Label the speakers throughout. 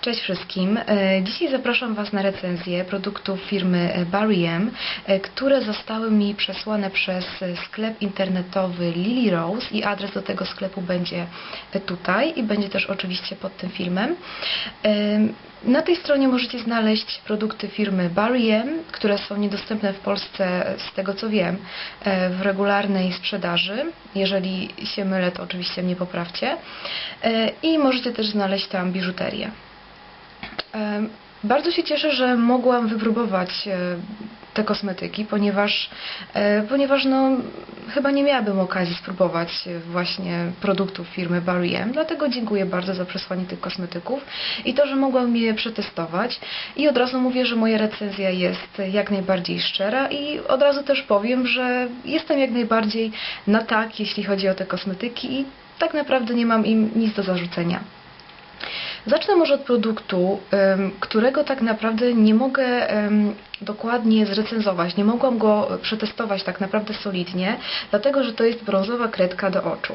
Speaker 1: Cześć wszystkim. E, Dzisiaj zapraszam Was na recenzję produktów firmy e, Barry M, e, które zostały mi przesłane przez sklep internetowy Lily Rose i adres do tego sklepu będzie tutaj i będzie też oczywiście pod tym filmem. Na tej stronie możecie znaleźć produkty firmy Barry M, które są niedostępne w Polsce z tego co wiem w regularnej sprzedaży. Jeżeli się mylę, to oczywiście mnie poprawcie. I możecie też znaleźć tam biżuterię. Bardzo się cieszę, że mogłam wypróbować e, te kosmetyki, ponieważ, e, ponieważ no, chyba nie miałabym okazji spróbować e, właśnie produktów firmy Barry M, dlatego dziękuję bardzo za przesłanie tych kosmetyków i to, że mogłam je przetestować i od razu mówię, że moja recenzja jest jak najbardziej szczera i od razu też powiem, że jestem jak najbardziej na tak, jeśli chodzi o te kosmetyki i tak naprawdę nie mam im nic do zarzucenia. Zacznę może od produktu, którego tak naprawdę nie mogę dokładnie zrecenzować. Nie mogłam go przetestować tak naprawdę solidnie, dlatego że to jest brązowa kredka do oczu.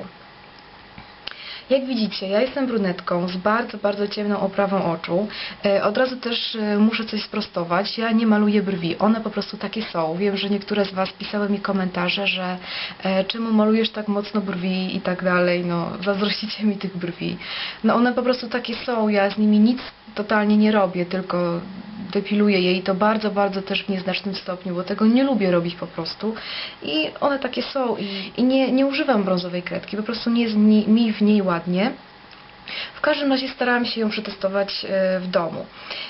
Speaker 1: Jak widzicie, ja jestem brunetką z bardzo, bardzo ciemną oprawą oczu. E, Od razu też e, muszę coś sprostować. Ja nie maluję brwi, one po prostu takie są. Wiem, że niektóre z Was pisały mi komentarze, że e, czemu malujesz tak mocno brwi i tak dalej. No, zazdrościcie mi tych brwi. No one po prostu takie są. Ja z nimi nic totalnie nie robię, tylko depiluję je i to bardzo, bardzo też w nieznacznym stopniu, bo tego nie lubię robić po prostu. I one takie są. I, nie, nie używam brązowej kredki, po prostu nie jest mi, mi w niej ładnie. W każdym razie starałam się ją przetestować e, w domu.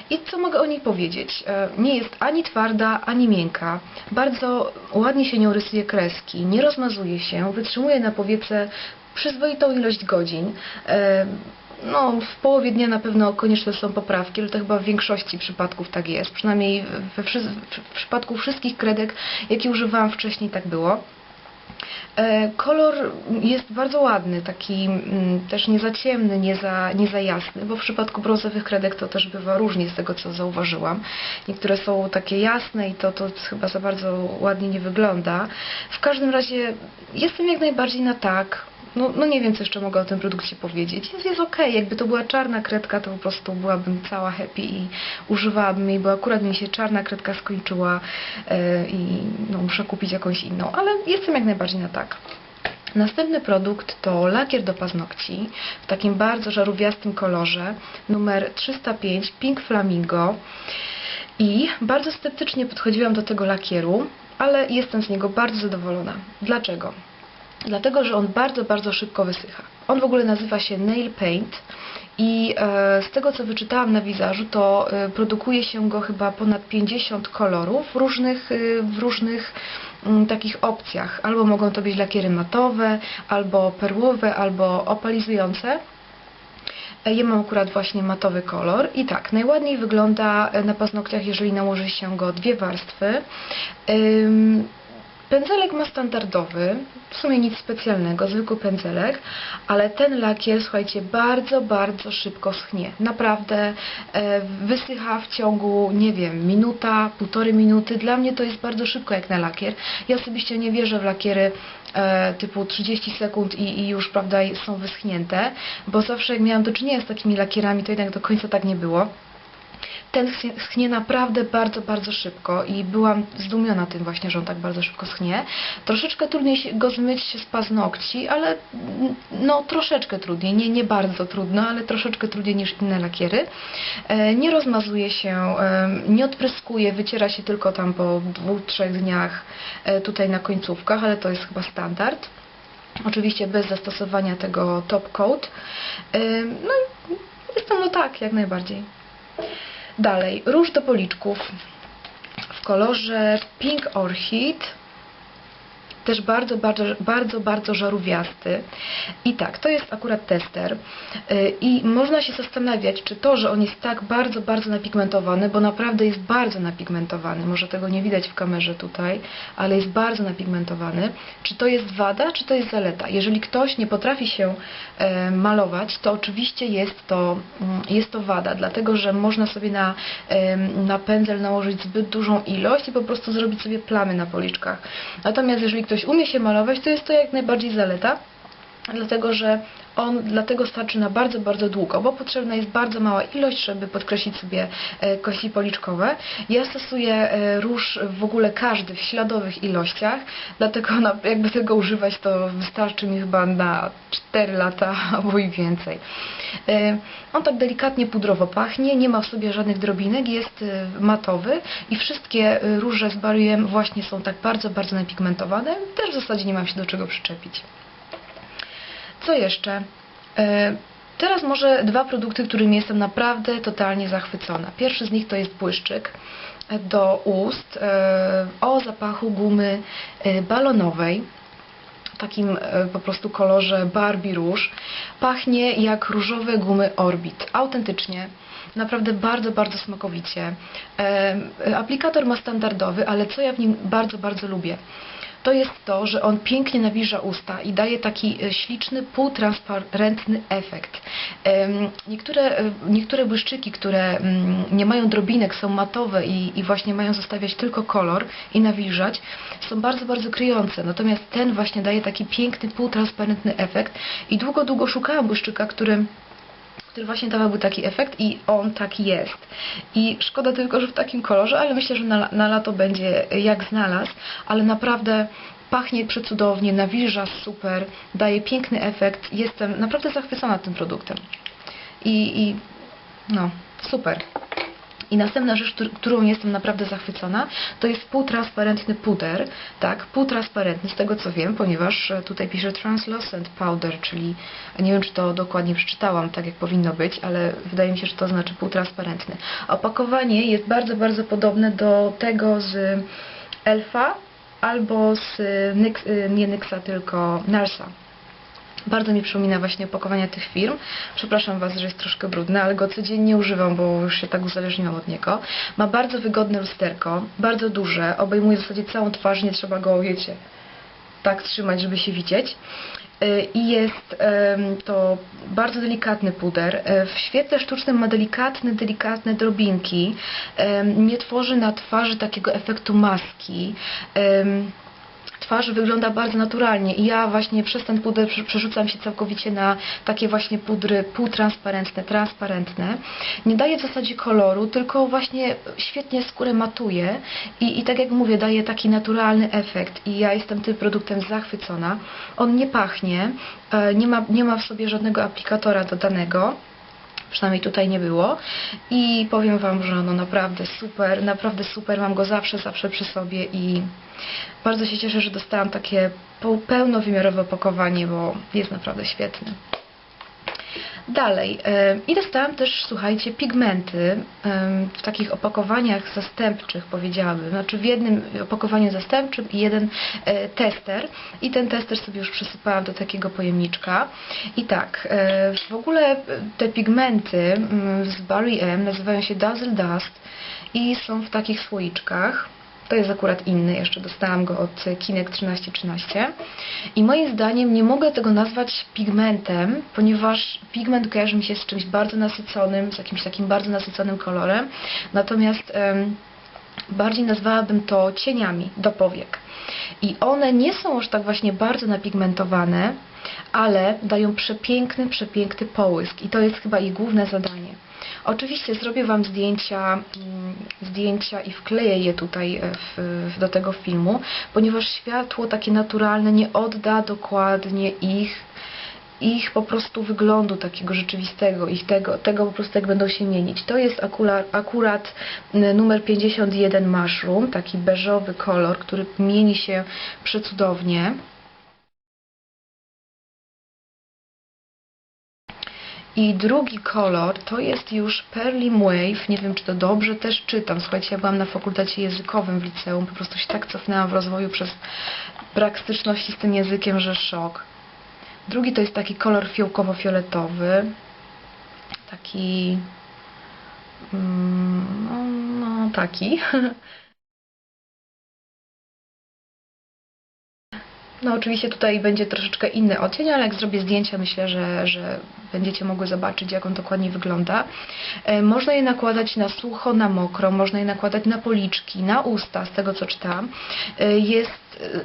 Speaker 1: I co mogę o niej powiedzieć? E, Nie jest ani twarda, ani miękka. Bardzo ładnie się nią rysuje kreski, nie rozmazuje się, wytrzymuje na powiece przyzwoitą ilość godzin. No, w połowie dnia na pewno konieczne są poprawki, ale to chyba w większości przypadków tak jest. Przynajmniej we, w przypadku wszystkich kredek, jakie używałam wcześniej, tak było. E, Kolor jest bardzo ładny, taki mm, też nie za ciemny, nie za, nie za jasny, bo w przypadku brązowych kredek to też bywa różnie z tego, co zauważyłam. Niektóre są takie jasne i to, to chyba za bardzo ładnie nie wygląda. W każdym razie jestem jak najbardziej na tak. No, no nie wiem, co jeszcze mogę o tym produkcie powiedzieć. Jest, jest okej, jakby to była czarna kredka, to po prostu byłabym cała happy i używałabym jej, bo akurat mi się czarna kredka skończyła e, i no, muszę kupić jakąś inną, ale jestem jak najbardziej na tak. Następny produkt to lakier do paznokci w takim bardzo żarówiastym kolorze, numer 305 Pink Flamingo. I bardzo sceptycznie podchodziłam do tego lakieru, ale jestem z niego bardzo zadowolona. Dlaczego? Dlatego, że on bardzo, bardzo szybko wysycha. On w ogóle nazywa się Nail Paint i e, z tego, co wyczytałam na wizażu, to e, produkuje się go chyba ponad 50 kolorów różnych, e, w różnych mm, takich opcjach. Albo mogą to być lakiery matowe, albo perłowe, albo opalizujące. E, Ja mam akurat właśnie matowy kolor i tak, najładniej wygląda e, na paznokciach, jeżeli nałoży się go dwie warstwy. Pędzelek ma standardowy, w sumie nic specjalnego, zwykły pędzelek, ale ten lakier, słuchajcie, bardzo, bardzo szybko schnie. Naprawdę e, wysycha w ciągu, nie wiem, minuta, półtorej minuty. Dla mnie to jest bardzo szybko jak na lakier. Ja osobiście nie wierzę w lakiery e, typu 30 sekund i, i już, prawda, są wyschnięte, bo zawsze jak miałam do czynienia z takimi lakierami, to jednak do końca tak nie było ten schnie- naprawdę bardzo, bardzo szybko i byłam zdumiona tym właśnie, że on tak bardzo szybko schnie. Troszeczkę trudniej go zmyć z paznokci, ale mm, no troszeczkę trudniej, nie, nie bardzo trudno, ale troszeczkę trudniej niż inne lakiery. E, Nie rozmazuje się, e, nie odpryskuje, wyciera się tylko tam po dwóch, trzech dniach e, tutaj na końcówkach, ale to jest chyba standard. Oczywiście bez zastosowania tego top coat. No i jestem no tak, jak najbardziej. Dalej, róż do policzków w kolorze Pink Orchid. Też bardzo, bardzo, bardzo, bardzo żarówiasty. I tak, to jest akurat tester. Yy, I można się zastanawiać, czy to, że on jest tak bardzo, bardzo napigmentowany, bo naprawdę jest bardzo napigmentowany, może tego nie widać w kamerze tutaj, ale jest bardzo napigmentowany, czy to jest wada, czy to jest zaleta. Jeżeli ktoś nie potrafi się e, malować, to oczywiście jest to, mm, jest to wada, dlatego że można sobie na, em, na pędzel nałożyć zbyt dużą ilość i po prostu zrobić sobie plamy na policzkach. Natomiast jeżeli ktoś umie się malować, to jest to jak najbardziej zaleta, dlatego że On dlatego starczy na bardzo, bardzo długo, bo potrzebna jest bardzo mała ilość, żeby podkreślić sobie e, kości policzkowe. Ja stosuję e, róż w ogóle każdy w śladowych ilościach, dlatego jakby tego używać to wystarczy mi chyba na 4 lata albo i więcej. E, On tak delikatnie pudrowo pachnie, nie ma w sobie żadnych drobinek, jest matowy i wszystkie róże z Barriem właśnie są tak bardzo, bardzo napigmentowane. Też w zasadzie nie mam się do czego przyczepić. Co jeszcze? E, Teraz może dwa produkty, którymi jestem naprawdę totalnie zachwycona. Pierwszy z nich to jest błyszczyk do ust e, o zapachu gumy e, balonowej takim po prostu kolorze Barbie róż. Pachnie jak różowe gumy Orbit. Autentycznie. Naprawdę bardzo, bardzo smakowicie. Aplikator ma standardowy, ale co ja w nim bardzo, bardzo lubię? To jest to, że on pięknie nawilża usta i daje taki e, śliczny, półtransparentny efekt. Niektóre, e, niektóre błyszczyki, które mm, nie mają drobinek, są matowe i, i właśnie mają zostawiać tylko kolor i nawilżać, są bardzo, bardzo kryjące. Natomiast ten właśnie daje taki piękny, półtransparentny efekt i długo, długo szukałam błyszczyka, który który właśnie dawałby taki efekt i on taki jest. I szkoda tylko, że w takim kolorze, ale myślę, że na, na lato będzie jak znalazł, ale naprawdę pachnie przecudownie, nawilża super, daje piękny efekt. Jestem naprawdę zachwycona tym produktem. I, i no, super. I następna rzecz, któr- którą jestem naprawdę zachwycona, to jest półtransparentny puder, tak, półtransparentny z tego co wiem, ponieważ e, tutaj pisze translucent powder, czyli nie wiem czy to dokładnie przeczytałam tak jak powinno być, ale wydaje mi się, że to znaczy półtransparentny. Opakowanie jest bardzo, bardzo podobne do tego z Elfa albo z Nyx, e, nie Nyxa, tylko Narsa. Bardzo mi przypomina właśnie opakowania tych firm. Przepraszam Was, że jest troszkę brudne, ale go codziennie używam, bo już się tak uzależniłam od niego. Ma bardzo wygodne lusterko, bardzo duże, obejmuje w zasadzie całą twarz, nie trzeba go, wiecie, tak trzymać, żeby się widzieć. Y, I jest to bardzo delikatny puder. E, W świetle sztucznym ma delikatne, delikatne drobinki. Nie tworzy na twarzy takiego efektu maski. Twarz wygląda bardzo naturalnie i ja właśnie przez ten puder prze- przerzucam się całkowicie na takie właśnie pudry półtransparentne, transparentne. Nie daje w zasadzie koloru, tylko właśnie świetnie skórę matuje i, i tak jak mówię, daje taki naturalny efekt i ja jestem tym produktem zachwycona. On nie pachnie, e, nie ma, nie ma w sobie żadnego aplikatora dodanego przynajmniej tutaj nie było i powiem Wam, że no naprawdę super, naprawdę super, mam go zawsze, zawsze przy sobie i bardzo się cieszę, że dostałam takie pełnowymiarowe opakowanie, bo jest naprawdę świetny. Dalej, i dostałam też, słuchajcie, pigmenty w takich opakowaniach zastępczych, powiedziałabym. Znaczy w jednym opakowaniu zastępczym i jeden e, tester. I ten tester sobie już przysypałam do takiego pojemniczka. I tak, e, w ogóle te pigmenty mm, z Barry M nazywają się Dazzle Dust i są w takich słoiczkach. To jest akurat inny, jeszcze dostałam go od Kinek 1313. I moim zdaniem nie mogę tego nazwać pigmentem, ponieważ pigment kojarzy mi się z czymś bardzo nasyconym, z jakimś takim bardzo nasyconym kolorem. Natomiast em, bardziej nazwałabym to cieniami do powiek. I one nie są aż tak właśnie bardzo napigmentowane, ale dają przepiękny, przepiękny połysk i to jest chyba ich główne zadanie. Oczywiście zrobię Wam zdjęcia, mm, zdjęcia i wkleję je tutaj e, w, do tego filmu, ponieważ światło takie naturalne nie odda dokładnie ich ich po prostu wyglądu takiego rzeczywistego, ich tego, tego po prostu jak będą się mienić. To jest akurat, akurat numer 51 Mushroom, taki beżowy kolor, który mieni się przecudownie. I drugi kolor to jest już Perlim Wave. Nie wiem, czy to dobrze też czytam. Słuchajcie, ja byłam na fakultecie językowym w liceum. Po prostu się tak cofnęłam w rozwoju przez brak styczności z tym językiem, że szok. Drugi to jest taki kolor fiołkowo-fioletowy. Taki... mm, No, no taki. No oczywiście tutaj będzie troszeczkę inny odcień, ale jak zrobię zdjęcia, myślę, że, że będziecie mogły zobaczyć, jak on dokładnie wygląda. E, Można je nakładać na sucho, na mokro, można je nakładać na policzki, na usta, z tego co czytałam. E, Jest,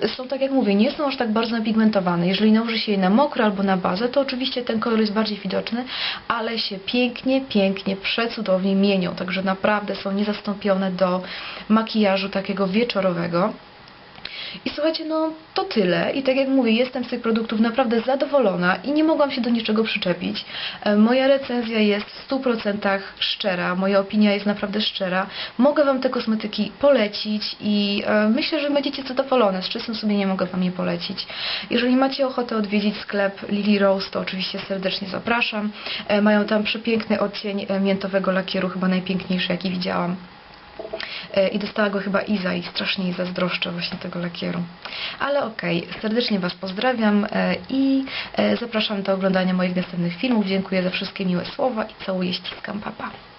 Speaker 1: e, są tak jak mówię, nie są aż tak bardzo napigmentowane. Jeżeli nałoży się je na mokro albo na bazę, to oczywiście ten kolor jest bardziej widoczny, ale się pięknie, pięknie, przecudownie mienią. Także naprawdę są niezastąpione do makijażu takiego wieczorowego. I słuchajcie, no to tyle. I tak jak mówię, jestem z tych produktów naprawdę zadowolona i nie mogłam się do niczego przyczepić. E, Moja recenzja jest w 100% szczera, moja opinia jest naprawdę szczera. Mogę Wam te kosmetyki polecić i e, myślę, że będziecie zadowolone. Z czystym sumieniem mogę Wam je polecić. Jeżeli macie ochotę odwiedzić sklep Lily Rose, to oczywiście serdecznie zapraszam. E, Mają tam przepiękny odcień miętowego lakieru, chyba najpiękniejszy jaki widziałam. E, I dostała go chyba Iza i strasznie jej zazdroszczę właśnie tego lakieru. Ale okej, serdecznie Was pozdrawiam e, i e, zapraszam do oglądania moich następnych filmów. Dziękuję za wszystkie miłe słowa i całuję, ściskam, papa. Pa.